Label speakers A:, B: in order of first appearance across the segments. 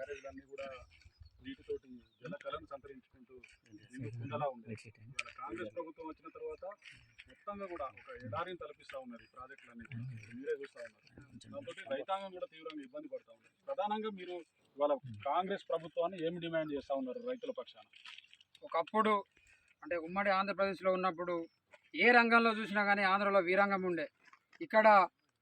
A: బ్యారేజ్లన్నీ కూడా నీటితోటి జలకలను సంతరించుకుంటూ కుండలా ఉంది కాంగ్రెస్ ప్రభుత్వం వచ్చిన తర్వాత మొత్తంగా కూడా ఒక ఎడారిని తలపిస్తా ఉన్నారు ఈ ప్రాజెక్టులన్నీ మీరే చూస్తా ఉన్నారు. దాంతో రైతాంగం కూడా తీవ్రంగా ఇబ్బంది పడతా ఉన్నారు. ప్రధానంగా మీరు ఇవాళ కాంగ్రెస్ ప్రభుత్వాన్ని ఏమి డిమాండ్ చేస్తా ఉన్నారు రైతుల పక్షాన?
B: ఒకప్పుడు అంటే ఉమ్మడి ఆంధ్రప్రదేశ్లో ఉన్నప్పుడు ఏ రంగంలో చూసినా కానీ ఆంధ్రలో వీరంగం ఉండే. ఇక్కడ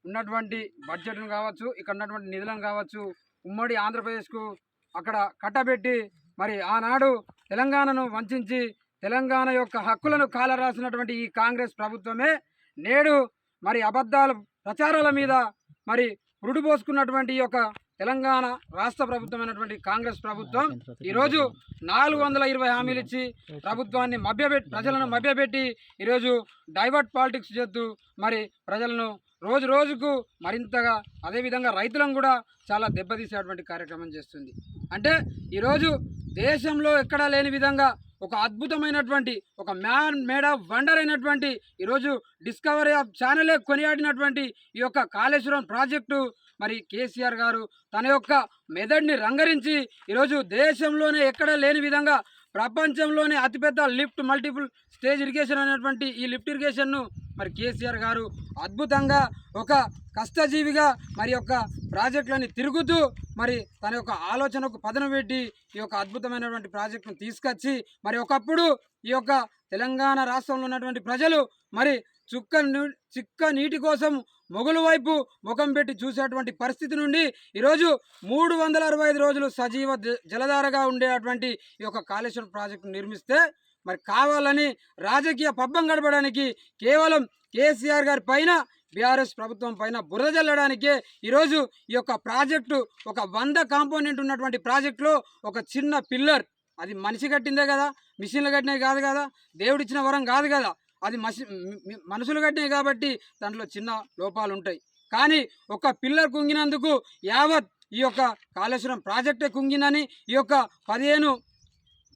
B: ఉన్నటువంటి బడ్జెట్ను కావచ్చు ఇక్కడ ఉన్నటువంటి నిధులను కావచ్చు ఉమ్మడి ఆంధ్రప్రదేశ్కు అక్కడ కట్టబెట్టి మరి ఆనాడు తెలంగాణను వంచి తెలంగాణ యొక్క హక్కులను కాలరాసినటువంటి ఈ కాంగ్రెస్ ప్రభుత్వమే నేడు మరి అబద్ధాల ప్రచారాల మీద మరి పురుడు పోసుకున్నటువంటి ఈ యొక్క తెలంగాణ రాష్ట్ర ప్రభుత్వమైనటువంటి కాంగ్రెస్ ప్రభుత్వం ఈరోజు నాలుగు వందల ఇరవై హామీలు ఇచ్చి ప్రభుత్వాన్ని మభ్యపెట్టి ప్రజలను మభ్యపెట్టి ఈరోజు డైవర్ట్ పాలిటిక్స్ చేస్తూ మరి ప్రజలను రోజు రోజుకు మరింతగా అదేవిధంగా రైతులను కూడా చాలా దెబ్బతీసేటువంటి కార్యక్రమం చేస్తుంది. అంటే ఈరోజు దేశంలో ఎక్కడా లేని విధంగా ఒక అద్భుతమైనటువంటి ఒక మ్యాన్ మేడ్ ఆఫ్ వండర్ అయినటువంటి ఈరోజు డిస్కవరీ ఆఫ్ ఛానలే కొనియాడినటువంటి ఈ యొక్క కాళేశ్వరం ప్రాజెక్టు. మరి కేసీఆర్ గారు తన యొక్క మెదడిని రంగరించి ఈరోజు దేశంలోనే ఎక్కడ లేని విధంగా ప్రపంచంలోనే అతిపెద్ద లిఫ్ట్ మల్టిపుల్ స్టేజ్ ఇరిగేషన్ అనేటువంటి ఈ లిఫ్ట్ ఇరిగేషన్ను మరి కేసీఆర్ గారు అద్భుతంగా ఒక కష్టజీవిగా మరి యొక్క ప్రాజెక్టులని తిరుగుతూ మరి తన యొక్క ఆలోచనకు పదను పెట్టి ఈ యొక్క అద్భుతమైనటువంటి ప్రాజెక్టును తీసుకొచ్చి మరి ఒకప్పుడు ఈ యొక్క తెలంగాణ రాష్ట్రంలో ఉన్నటువంటి ప్రజలు మరి చుక్క చిక్క నీటి కోసం మొగులు వైపు ముఖం పెట్టి చూసేటువంటి పరిస్థితి నుండి ఈరోజు మూడు వందల అరవై ఐదు రోజులు సజీవ జ- జలధారగా ఉండేటువంటి ఈ యొక్క కాళేశ్వరం ప్రాజెక్టు నిర్మిస్తే మరి కావాలని రాజకీయ పబ్బం గడపడానికి కేవలం కేసీఆర్ గారి పైన బీఆర్ఎస్ ప్రభుత్వం పైన బురద జల్లడానికే ఈరోజు ఈ యొక్క ప్రాజెక్టు ఒక వంద కాంపోనెంట్ ఉన్నటువంటి ప్రాజెక్టులో ఒక చిన్న పిల్లర్. అది మనిషి కట్టిందే కదా మిషన్లు కట్టినవి కాదు కదా దేవుడిచ్చిన వరం కాదు కదా. అది మసి మనుషులు కట్టినవి కాబట్టి దాంట్లో చిన్న లోపాలు ఉంటాయి. కానీ ఒక పిల్లర్ కుంగినందుకు యావత్ ఈ యొక్క కాళేశ్వరం ప్రాజెక్టే కుంగిందని ఈ యొక్క పదిహేను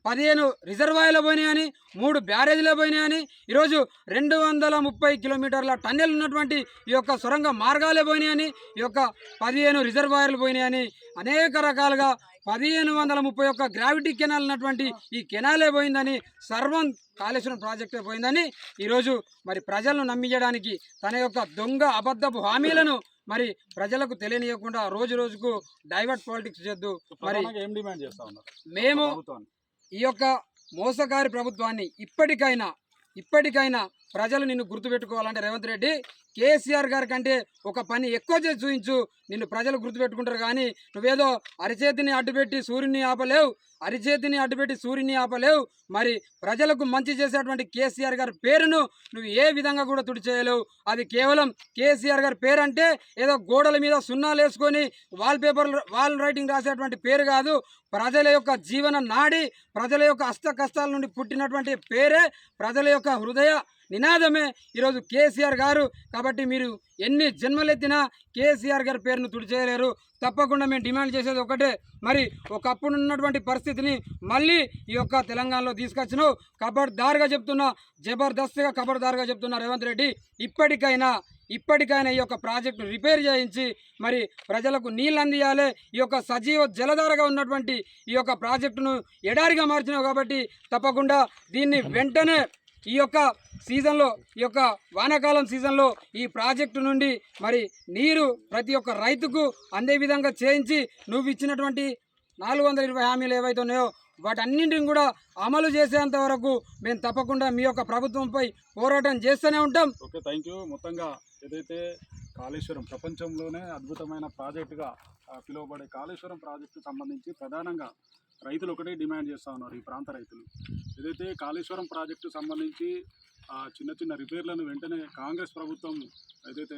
B: పదిహేను రిజర్వాయర్లు పోయినాయని మూడు బ్యారేజీలు పోయినాయని ఈరోజు రెండు వందల ముప్పై కిలోమీటర్ల టన్నెల్ ఉన్నటువంటి ఈ యొక్క సొరంగ మార్గాలే పోయినాయని ఈ యొక్క పదిహేను రిజర్వాయర్లు పోయినాయని అనేక రకాలుగా పదిహేను వందల ముప్పై ఒక్క గ్రావిటీ కెనాల్ ఉన్నటువంటి ఈ కెనాలే పోయిందని సర్వం కాళేశ్వరం ప్రాజెక్టే పోయిందని ఈరోజు మరి ప్రజలను నమ్మించడానికి తన యొక్క దొంగ అబద్ధపు హామీలను మరి ప్రజలకు తెలియనియకుండా రోజు రోజుకు డైవర్ట్ పాలిటిక్స్ చేద్దు. మరి
A: ప్రధానంగా ఏం డిమాండ్ చేస్తా ఉన్నారు?
B: మేము ఈ యొక్క మోసగారి ప్రభుత్వాన్ని ఇప్పటికైనా ఇప్పటికైనా ప్రజలు నిన్ను గుర్తుపెట్టుకోవాలంటే రేవంత్ రెడ్డి కేసీఆర్ గారి కంటే ఒక పని ఎక్కువ చేసి చూపించు. నిన్ను ప్రజలు గుర్తుపెట్టుకుంటారు కానీ నువ్వేదో అరిచేతిని అడ్డుపెట్టి సూర్యుని ఆపలేవు అరిచేతిని అడ్డుపెట్టి సూర్యుని ఆపలేవు. మరి ప్రజలకు మంచి చేసేటువంటి కేసీఆర్ గారి పేరును నువ్వు ఏ విధంగా కూడా తుడిచేయలేవు. అది కేవలం కేసీఆర్ గారి పేరు అంటే ఏదో గోడల మీద సున్నాలు వేసుకొని వాల్ పేపర్ వాల్ రైటింగ్ రాసేటువంటి పేరు కాదు. ప్రజల యొక్క జీవన నాడి ప్రజల యొక్క అస్త కష్టాల నుండి పుట్టినటువంటి పేరే ప్రజల యొక్క హృదయ నినాదమే ఈరోజు కేసీఆర్ గారు. కాబట్టి మీరు ఎన్ని జన్మలెత్తినా కేసీఆర్ గారి పేరును తుడిచేయలేరు. తప్పకుండా మేము డిమాండ్ చేసేది ఒకటే. మరి ఒకప్పుడు ఉన్నటువంటి పరిస్థితిని మళ్ళీ ఈ యొక్క తెలంగాణలో తీసుకొచ్చినావు. కబర్దార్గా చెప్తున్నా జబర్దస్త్గా కబర్దార్గా చెప్తున్నా రేవంత్ రెడ్డి. ఇప్పటికైనా ఇప్పటికైనా ఈ యొక్క ప్రాజెక్టును రిపేర్ చేయించి మరి ప్రజలకు నీళ్ళు అందియాలి. ఈ యొక్క సజీవ జలధారగా ఉన్నటువంటి ఈ యొక్క ప్రాజెక్టును ఎడారిగా మార్చినావు కాబట్టి తప్పకుండా దీన్ని వెంటనే ఈ యొక్క సీజన్లో ఈ యొక్క వానాకాలం సీజన్లో ఈ ప్రాజెక్టు నుండి మరి నీరు ప్రతి ఒక్క రైతుకు అందే విధంగా చేయించి నువ్వు ఇచ్చినటువంటి నాలుగు వందల ఇరవై హామీలు ఏవైతే ఉన్నాయో వాటన్నింటిని కూడా అమలు చేసేంత వరకు మేము తప్పకుండా మీ యొక్క ప్రభుత్వంపై పోరాటం చేస్తూనే ఉంటాం.
A: Okay thank you. మొత్తంగా ఏదైతే కాళేశ్వరం ప్రపంచంలోనే అద్భుతమైన ప్రాజెక్టుగా పిలువబడే కాళేశ్వరం ప్రాజెక్టు సంబంధించి ప్రధానంగా రైతులు ఒకటే డిమాండ్ చేస్తూ ఉన్నారు ఈ ప్రాంత రైతులు. ఏదైతే కాళేశ్వరం ప్రాజెక్టు సంబంధించి ఆ, చిన్న చిన్న రిపేర్లను వెంటనే కాంగ్రెస్ ప్రభుత్వం ఏదైతే